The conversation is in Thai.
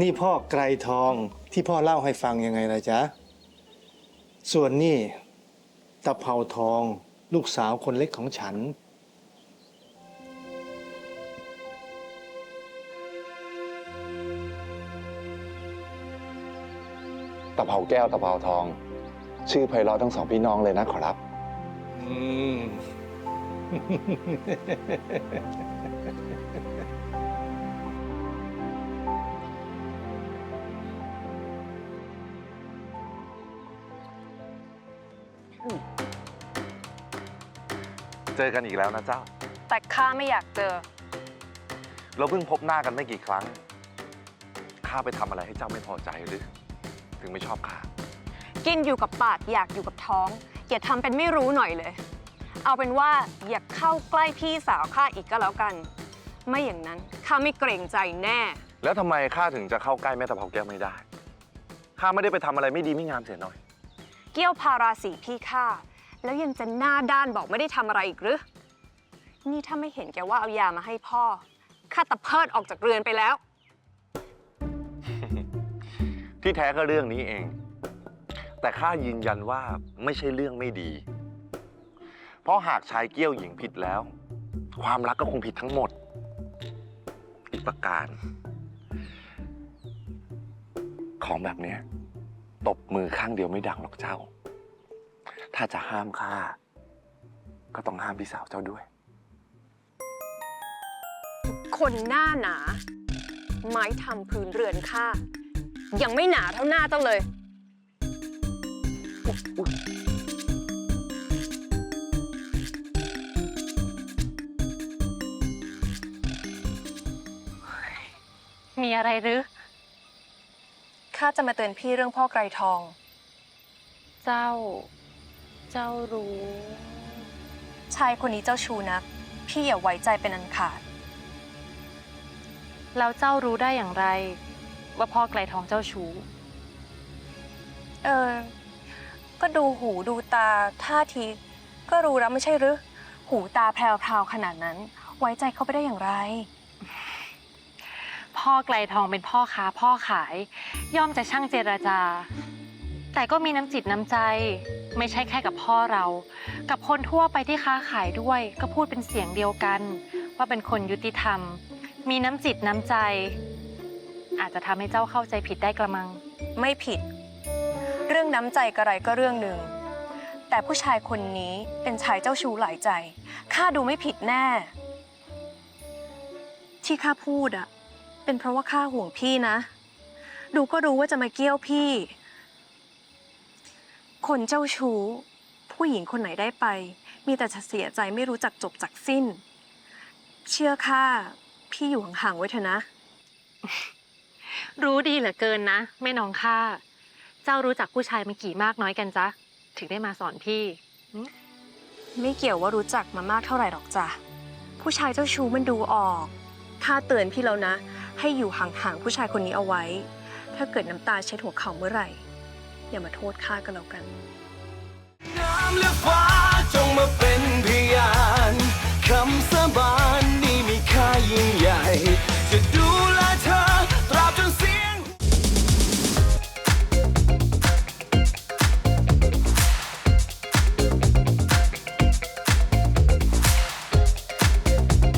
นี่พ่อไกรทองที่พ่อเล่าให้ฟังยังไงล่ะจ๊ะ ส่วนนี่ตะเภาทองลูกสาวคนเล็กของฉัน ตะเภาแก้วตะเภาทอง ชื่อไพเราะทั้งสองพี่น้องเลยนะขอรับ อืม เจอกันอีกแล้วนะเจ้า แต่ข้าไม่อยากเจอ เราเพิ่งพบหน้ากันไม่กี่ครั้ง ข้าไปทำอะไรให้เจ้าไม่พอใจหรือ ถึงไม่ชอบข้า กินอยู่กับปากอยากอยู่กับท้องอย่าทำเป็นไม่รู้หน่อยเลย เอาเป็นว่าอย่าเข้าใกล้พี่สาวข้าอีกก็แล้วกัน ไม่อย่างนั้นข้าไม่เกรงใจแน่ แล้วทำไมข้าถึงจะเข้าใกล้แม่ตะเภาแก้วไม่ได้ ข้าไม่ได้ไปทำอะไรไม่ดีไม่งามเสียหน่อย เกี้ยวพาราสีพี่ข้า แล้วยังจะหน้าด้านบอกไม่ได้ทำอะไรอีกหรือ นี่ถ้าไม่เห็นแกว่าเอายามาให้พ่อข้าตะเพิดออกจากเรือนไปแล้ว ที่แท้ก็เรื่องนี้เอง แต่ข้ายืนยันว่าไม่ใช่เรื่องไม่ดี เพราะหากชายเกี้ยวหญิงผิดแล้ว ความรักก็คงผิดทั้งหมด อีกประการ ของแบบเนี้ยตบมือข้างเดียวไม่ดังหรอกเจ้า ถ้าจะห้ามข้าก็ต้องห้ามพี่สาวเจ้าด้วย คนหน้าหนา ไม้ทำพื้นเรือนข้ายังไม่หนาเท่าหน้าเจ้าเลย มีอะไรหรือ ข้าจะมาเตือนพี่เรื่องพ่อไกรทอง เจ้า เจ้ารู้ ชายคนนี้เจ้าชูนัก พี่อย่าไว้ใจเป็นอันขาด แล้วเจ้ารู้ได้อย่างไร ว่าพ่อไกลทองเจ้าชู้ เออ ก็ดูหูดูตาท่าทีก็รู้แล้วไม่ใช่หรือ หูตาแพรวๆขนาดนั้น ไว้ใจเขาไปได้อย่างไร พ่อไกลทองเป็นพ่อค้าพ่อขาย ย่อมจะช่างเจรจา แต่ก็มีน้ำจิตน้ำใจ ไม่ใช่แค่กับพ่อเรา กับคนทั่วไปที่ค้าขายด้วย ก็พูดเป็นเสียงเดียวกัน ว่าเป็นคนยุติธรรม มีน้ำจิตน้ำใจ อาจจะทำให้เจ้าเข้าใจผิดได้กระมัง ไม่ผิด เรื่องน้ำใจกระไรก็เรื่องหนึ่ง แต่ผู้ชายคนนี้เป็นชายเจ้าชู้หลายใจ ข้าดูไม่ผิดแน่ ที่ข้าพูดอะเป็นเพราะว่าข้าห่วงพี่นะ ดูก็รู้ว่าจะมาเกี้ยวพี่ คนเจ้าชู้ ผู้หญิงคนไหนได้ไป มีแต่จะเสียใจไม่รู้จักจบจากสิ้น เชื่อข้าพี่อยู่ห่างๆไว้เถอะนะ รู้ดีเหลือเกินนะแม่น้องข้าเจ้ารู้จักผู้ชายมากี่มากน้อยกันจ๊ะ ถึงได้มาสอนพี่ ไม่เกี่ยวว่ารู้จักมามากเท่าไหร่หรอกจ้ะผู้ชายเจ้าชู้มันดูออกข้าเตือนพี่แล้วนะ ให้อยู่ห่างๆผู้ชายคนนี้เอาไว้ ถ้าเกิดน้ำตาเช็ดหัวเข่าเมื่อไหร่ อย่ามาโทษข้าก็แล้วกันน้ำและฟ้าจงมาเป็นพยานคำสาบานนี้